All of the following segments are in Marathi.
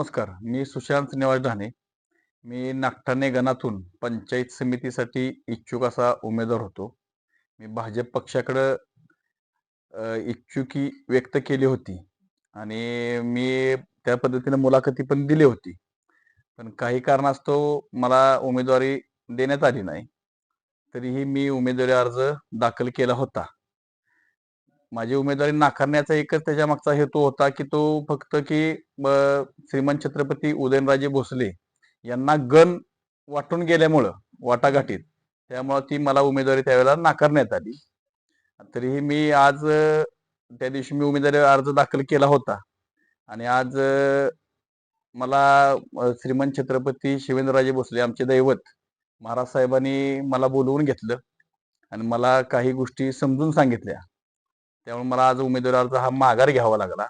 नमस्कार मी सुशांत निवास ढाणे मी नागठाणे गणातून पंचायत समितीसाठी इच्छुक असा उमेदवार होतो. मी भाजप पक्षाकडं इच्छुकी व्यक्त केली होती आणि मी त्या पद्धतीने मुलाखती पण दिली होती. पण काही कारणास्तव मला उमेदवारी देण्यात आली नाही. तरीही मी उमेदवारी अर्ज दाखल केला होता. माझी उमेदवारी नाकारण्याचा एकच त्याच्या मागचा हेतू होता की तो फक्त की अ, श्रीमंत छत्रपती उदयनराजे भोसले यांना गण वाटून गेल्यामुळं वाटाघाटीत. त्यामुळं ती मला उमेदवारी त्यावेळेला नाकारण्यात आली. तरीही मी आज त्या दिवशी मी उमेदवारी अर्ज दाखल केला होता. आणि आज मला श्रीमंत छत्रपती शिवेंद्रराजे भोसले आमचे दैवत महाराज साहेबांनी मला बोलवून घेतलं. आणि मला काही गोष्टी समजून सांगितल्या. त्यामुळे मला आज उमेदवार अर्ज हा माघार घ्यावा लागला.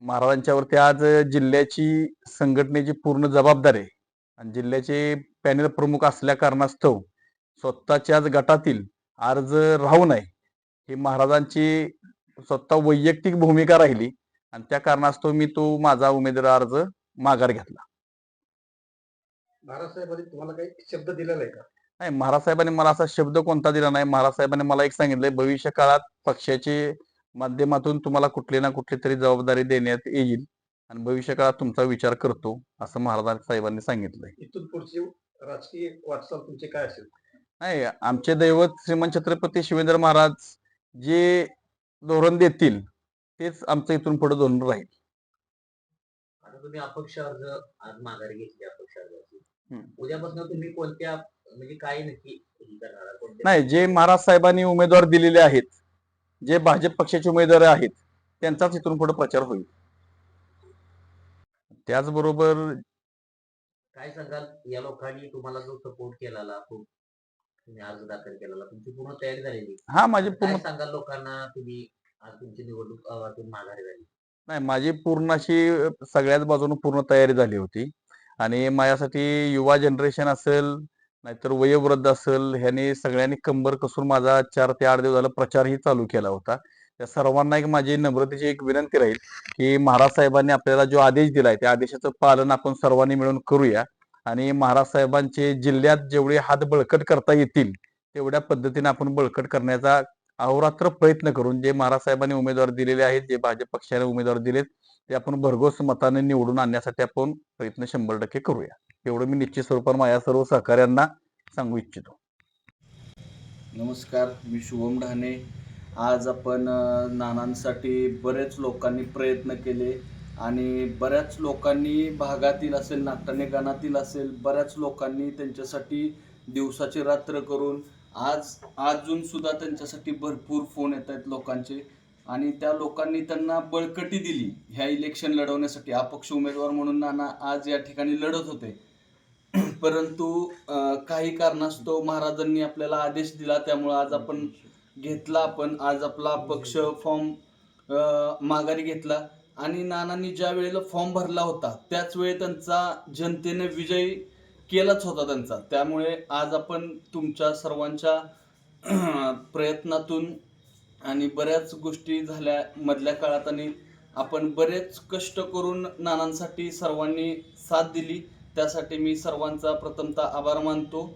महाराजांच्यावरती आज जिल्ह्याची संघटनेची पूर्ण जबाबदारी आहे. आणि जिल्ह्याचे पॅनल प्रमुख असल्या कारणास्तव स्वतःच्याच गटातील अर्ज राहू नये हे महाराजांची स्वतः वैयक्तिक भूमिका राहिली आणि त्या कारणास्तव मी तो माझा उमेदवार अर्ज माघार घेतला. महाराज साहेबांनी तुम्हाला काही शब्द दिलेला आहे का? नाही महाराज साहेबांनी मला असा शब्द कोणता दिला नाही. महाराज साहेबांनी मला एक सांगितलंय भविष्य काळात पक्षाचे माध्यमातून तुम्हाला कुठली ना कुठली तरी जबाबदारी देण्यात येईल आणि भविष्य काळात तुमचा विचार करतो असं महाराज साहेबांनी सांगितलंय. इथून पुढची राजकीय वाटचाल तुमची काय असेल? नाही आमचे दैवत श्रीमंत छत्रपती शिवेंद्र महाराज जे धोरण देतील तेच आमचं इथून पुढे धोरण राहील. आता तुम्ही अपक्ष अर्ज आज माघारी घेतली अपक्ष अर्जाची. उद्यापासून तुम्ही कोणत्या म्हणजे काय नक्की नाही जे महाराज साहेबांनी उमेदवार दिलेले आहेत जे भाजप पक्षाचे उमेदवार आहेत त्यांचाच इथून पुढे प्रचार होईल. त्याचबरोबर काय सांगाल? या लोकांनी तुम्हाला जो सपोर्ट केलेला तुम्ही अर्ज दाखल केलेला तुमची पूर्ण तयारी झालेली. हा माझी पूर्ण सांगाल लोकांना तुम्ही आज तुमची निवडणूक माघारी झाली? नाही माझी पूर्ण अशी सगळ्याच बाजूने पूर्ण तयारी झाली होती. आणि माझ्यासाठी युवा जनरेशन असेल नाहीतर वयोवृद्ध असेल ह्याने सगळ्यांनी कंबर कसून माझा चार ते आठ दिवस झाला प्रचारही चालू केला होता. त्या सर्वांना एक माझी नम्रतेची एक विनंती राहील की महाराज साहेबांनी आपल्याला जो आदेश दिलाय त्या आदेशाचं पालन आपण सर्वांनी मिळून करूया. आणि महाराज साहेबांचे जिल्ह्यात जेवढे हात बळकट करता येतील तेवढ्या पद्धतीने आपण बळकट करण्याचा अहोरात्र प्रयत्न करून जे महाराज साहेबांनी उमेदवार दिलेले आहेत जे भाजप पक्षाने उमेदवार दिलेत ते आपण भरघोस मताने निवडून आणण्यासाठी आपण प्रयत्न शंभर टक्के करूया. एवढं मी निश्चित स्वरूपात माझ्या सर्व सहकाऱ्यांना सांगू इच्छितो. नमस्कार मी शुभम ढाणे. आज आपण नानांसाठी बरेच लोकांनी प्रयत्न केले आणि बऱ्याच लोकांनी भागातील असेल नाट्याने गाणातील असेल बऱ्याच लोकांनी त्यांच्यासाठी दिवसाची रात्र करून आज अजून सुद्धा त्यांच्यासाठी भरपूर फोन येत आहेत लोकांचे आणि त्या लोकांनी त्यांना बळकटी दिली. ह्या इलेक्शन लढवण्यासाठी अपक्ष उमेदवार म्हणून नाना आज या ठिकाणी लढत होते. परंतु काही कारणास्तव महाराजांनी आपल्याला आदेश दिला त्यामुळे आज आपण घेतला आपण. आज आपला पक्ष फॉर्म माघारी घेतला. आणि नानांनी ज्या वेळेला फॉर्म भरला होता त्याच वेळी त्यांचा जनतेने विजय केलाच होता त्यांचा. त्यामुळे आज आपण तुमच्या सर्वांच्या प्रयत्नातून आणि बऱ्याच गोष्टी झाल्या मधल्या काळात. आणि आपण बरेच कष्ट करून नानांसाठी सर्वांनी साथ दिली. त्यासाठी मी सर्वांचा प्रथमतः आभार मानतो.